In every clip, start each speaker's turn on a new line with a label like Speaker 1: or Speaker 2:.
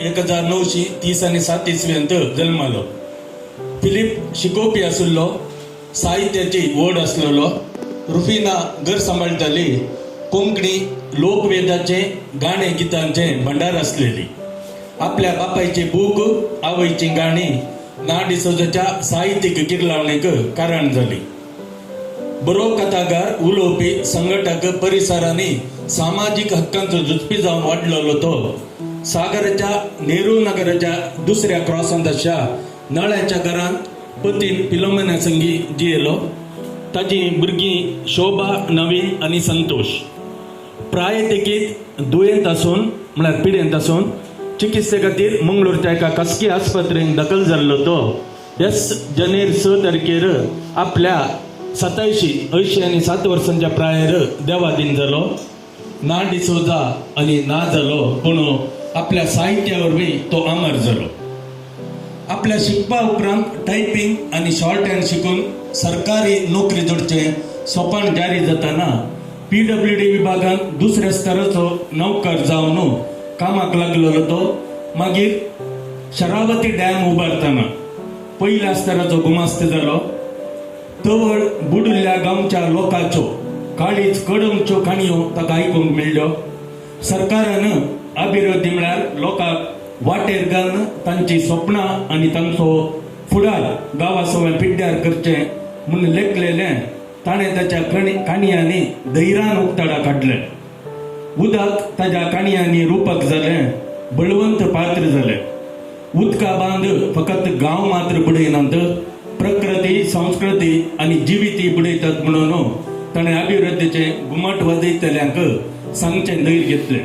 Speaker 1: एक हजार णवशी तीस आनी सात इसव्यांत जल्मालो फिलीप शिकोवपी आशिल्लो साहित्याची वड आसलेलो रुफिना घर सांबाळटाली कोंकणी लोकवेदाचे गाणे गितांचे भंडार आसलेली आपल्या बापायची बूक आवयची गाणी ना डिसोजाच्या साहित्यिक किरलावणेक कारण जाली बरो कथागार उलोवपी संघटक परिसरांनी सामाजिक हक्कांचो झुजपी जावन वाडलेलो तो सागराच्या नेहरू नगराच्या दुसऱ्या क्रॉसान तशा नळ्याच्या घरांत पतीन पिलोमेना संगी जियेलो ताची भुरगीं शोभा नवीन आनी संतोष प्राय देखीत दुयेंत आसून म्हळ्यार पिडेंत आसून चिकित्से खातीर मंगळूरच्या एका खासगी आस्पत्रेन दाखल जाल्लो तो एस जनेर स तारखेर आपल्या सत्यायशी अंयशी आनी सात वर्सांच्या प्रायर देवादीन जालो ना डिसोजा आनी ना जालो पूण आपल्या साहित्या वरवीं तो अमर जालो. आपल्या शिकपा उपरांत टायपिंग आनी शॉर्ट हँड शिकून सरकारी नोकरी जोडचे सोपान जारी जाताना पी डब्ल्यू डी विभागांत दुसऱ्या स्तराचो नौकर जावन कामाक लागलेलो तो मागीर शरावती डॅम उबारतना पयल्या स्तराचो गुमास्त जालो. तवळ बुडुल्ल्या गांवच्या लोकांच्यो काळीच कडम काणयो ताका आयकूंक मेळ्ळ्यो सरकारान अभिरोधी म्हळ्यार लोकांक वाटेर घालून तांची स्वप्नां आनी तांचो फुडार गांवा सवय पिड्ड्यार करचे म्हूण लेखलेलें ताणें ताच्या कणी काणयांनी धैर्यान उक्ताडा काडलें उदक ताच्या काणयांनी रुपक जालें बळवंत पात्र जालें उदका बांद फकत गांव मात्र बुडयनात प्रकृती संस्कृती आनी जिविती बुडयतात म्हणून ताणें अभिवृद्धीचे घुमट वाजयतल्यांक सांगचें धैर्य घेतलें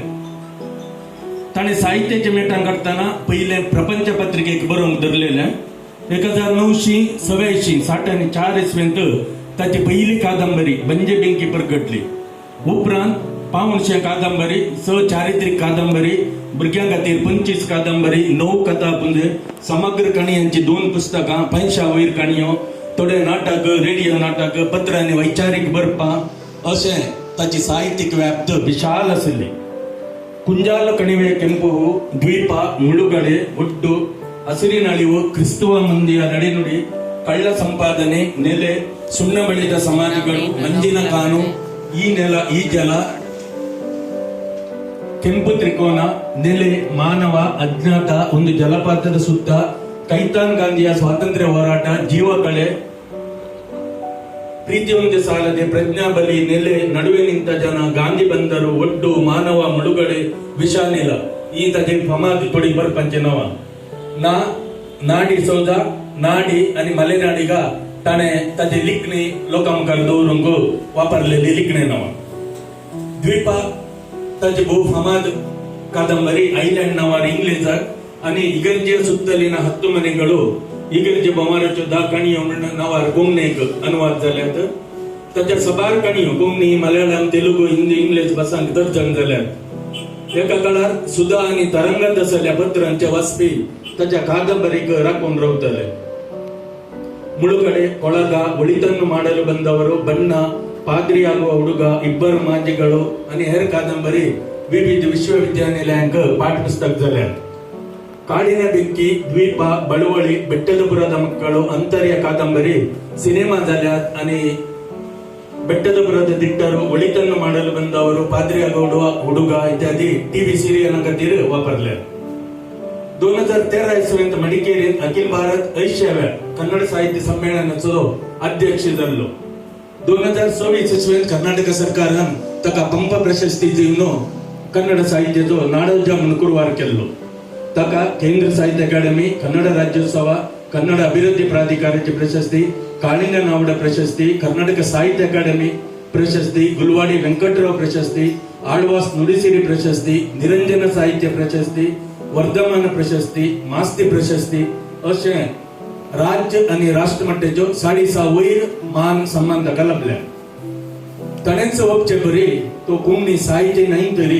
Speaker 1: ताणें साहित्याचें मेटान काडटाना पयलें प्रपंच पत्रिकेक बरोवंक धरलेलें एक हजार णवशी सव्यायशीं साठ आनी चार इसवेंत ताची पयली कादंबरी बंजे बेंकी प्रकटली उपरांत पावणशे कादंबरी स चारित्रीक कादंबरी भुरग्यां खातीर पंचवीस कादंबरी णव कथा पुंजे समग्र काणयांची दोन पुस्तकां पंशा वयर काणयो थोडे नाटक रेडिओ नाटक पत्र आनी वैचारीक बरपां अशें ताची साहित्यीक व्याप्त विशाल आशिल्ली ಕುಂಜಾಲ ಕಣಿವೆಯ ಕೆಂಪು ಹೂ, ದ್ವೀಪ ಮುಳುಗಡೆ ಒಟ್ಟು ಹಸಿರಿನಳಿವು ಕ್ರಿಸ್ತುವ ಮಂದಿಯ ನಡೆನುಡಿ ಕಳ್ಳ ಸಂಪಾದನೆ ನೆಲೆ ಸುಣ್ಣ ಬಳಿದ ಸಮಾಜಗಳು ಮಂಜಿನ ಕಾನು ಈ ನೆಲ ಈ ಜಲ ಕೆಂಪು ತ್ರಿಕೋನ ನೆಲೆ ಮಾನವ ಅಜ್ಞಾತ ಒಂದು ಜಲಪಾತದ ಸುತ್ತ ಕೈತಾನ್ ಗಾಂಧಿಯ ಸ್ವಾತಂತ್ರ್ಯ ಹೋರಾಟ ಜೀವಕಳೆ ಪ್ರೀತಿಯೊಂದು ಸಾಲದೆ ಪ್ರಜ್ಞಾ ಬಲಿ ನೆಲೆ ನಡುವೆ ನಿಂತ ಜನ ಗಾಂಧಿ ಬಂದರು ಒಡ್ಡು ಮಾನವ ಮುಳುಗಡೆ ವಿಷಾನಿಲ ಈ ತಜೆ ಫಮಾದಿ ತೊಡಿ ಬರ್ಪಂಚನವ ನಾ, ನಾಡಿ ಸೌದ ನಾಡಿ ಅನಿ ಮಲೆನಾಡಿಗ ತಾನೆ ತಜೆ ಲಿಕ್ನಿ ಲೋಕಂ ದೂರಂಗು ವಾಪರ್ಲಿ ವಾಪರ್ಲೆ ಲಿಕ್ನೆ ನವ. ದ್ವೀಪ ತಜೆ ಭೂ ಫಮಾದ್ ಕಾದಂಬರಿ ಐಲ್ಯಾಂಡ್ ನವರ್ ಇಂಗ್ಲಿಷ್ आणि इगरजे सुतले ना हत्तु मने गडो इगरजे बमारे चो दाखणी ओमणे नवार गोमनेक अनुवाद झाले तर त्याच्या सबार कणी गोमनी मलयालम तेलुगु हिंदी इंग्लिश भाषांत दर्जन झाले एका कलर सुधा आणि तरंग दसले पत्रांचे वास्पी त्याच्या कादंबरीक राखून रहतले मुळकडे कोळादा बोलीतन मॉडेल बंदवर बन्ना पाद्री आगो उडगा इबर माजे गडो आणि हेर कादंबरी विविध विश्वविद्यालयांक पाठ्यपुस्तक झाले ಕಾಡಿನ ಬೆಂಕಿ ದ್ವೀಪ ಬಳುವಳಿ ಬೆಟ್ಟದಪುರದ ಮಕ್ಕಳು ಅಂತರ್ಯ ಕಾದಂಬರಿ ಸಿನಿಮಾ ಜಾಲ್ಯಾತ್ आणि ಬೆಟ್ಟದಪುರದ ದಿಟ್ಟರು ಒಳಿತನ್ನು ಮಾಡಲು ಬಂದವರು ಪಾದ್ರಿಯಾಗುವ ಹುಡುಗ ಇತ್ಯಾದಿ ಟಿವಿ सिरियल खातीर वापरल्यात दोन हजार तेरा इसवेंत मडिकेरीत अखिल भारत ऐश्याव्या कन्नड साहित्य संमेलनाचो अध्यक्ष जाल्लो दोन हजार सव्वीस इसवेंत कर्नाटक सरकारान ताका पंप प्रशस्ती दिवन कन्नड साहित्याचो नाडोजा म्हूण कुरवार ತಕ ಕೇಂದ್ರ ಸಾಹಿತ್ಯ ಅಕಾಡೆಮಿ, ಕನ್ನಡ ರಾಜ್ಯೋತ್ಸವ, ಕನ್ನಡ ಅಭಿವೃದ್ಧಿ ಪ್ರಾಧಿಕಾರಕ್ಕೆ ಪ್ರಶಸ್ತಿ, ಕಾಳಿಂಗ ನಾವಡ ಪ್ರಶಸ್ತಿ, ಕರ್ನಾಟಕ ಸಾಹಿತ್ಯ ಅಕಾಡೆಮಿ ಪ್ರಶಸ್ತಿ, ಗುಲ್ವಾಡಿ ವೆಂಕಟರಾವ್ ಪ್ರಶಸ್ತಿ, ಆಳ್ವಾಸ್ ನುಡಿಸಿರಿ ಪ್ರಶಸ್ತಿ, ನಿರಂಜನ ಸಾಹಿತ್ಯ ಪ್ರಶಸ್ತಿ, ವರ್ಧಮಾನ ಪ್ರಶಸ್ತಿ, ಮಾಸ್ತಿ ಪ್ರಶಸ್ತಿ હશે ರಾಜ್ಯ ಅನಿ રાષ્ટ્ર માટે જો સાડી સાવૈર માન સન્માન કલબ લે તણેન્સ ಬರಿ ತೋ ಕುಮ್ನಿ ಸಾಹಿತ್ಯ સાહિત્ય નહીં તરી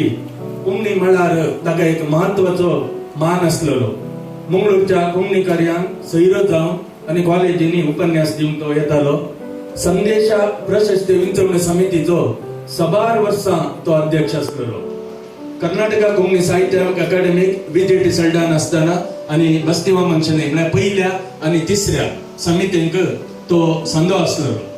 Speaker 1: કુંભની મળાર તગા એક मान आसलेलो मंगळूरच्या कोंकणी कार्यांक सैर जावन आनी कॉलेजींनी उपन्यास दिवंक तो येतालो। संदेशा प्रशस्ती विंचवणे समितीचो सबार वर्सां तो अध्यक्ष आसलेलो कर्नाटका कोंकणी साहित्य अकादमीक विद्यार्थी सल्डान आसतना आनी बस्तिवा मनशाने म्हळ्यार पहिल्या आनी तिसऱ्या समितींक तो संघ आसलेलो